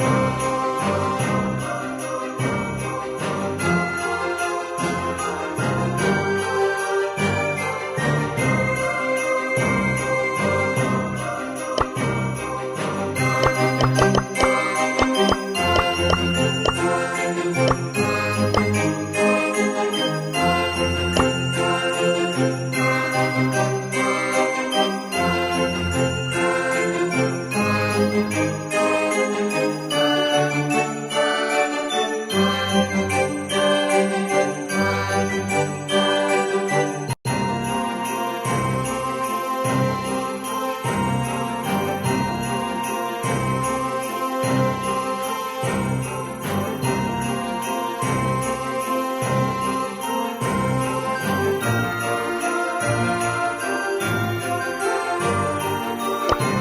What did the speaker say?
Música ん?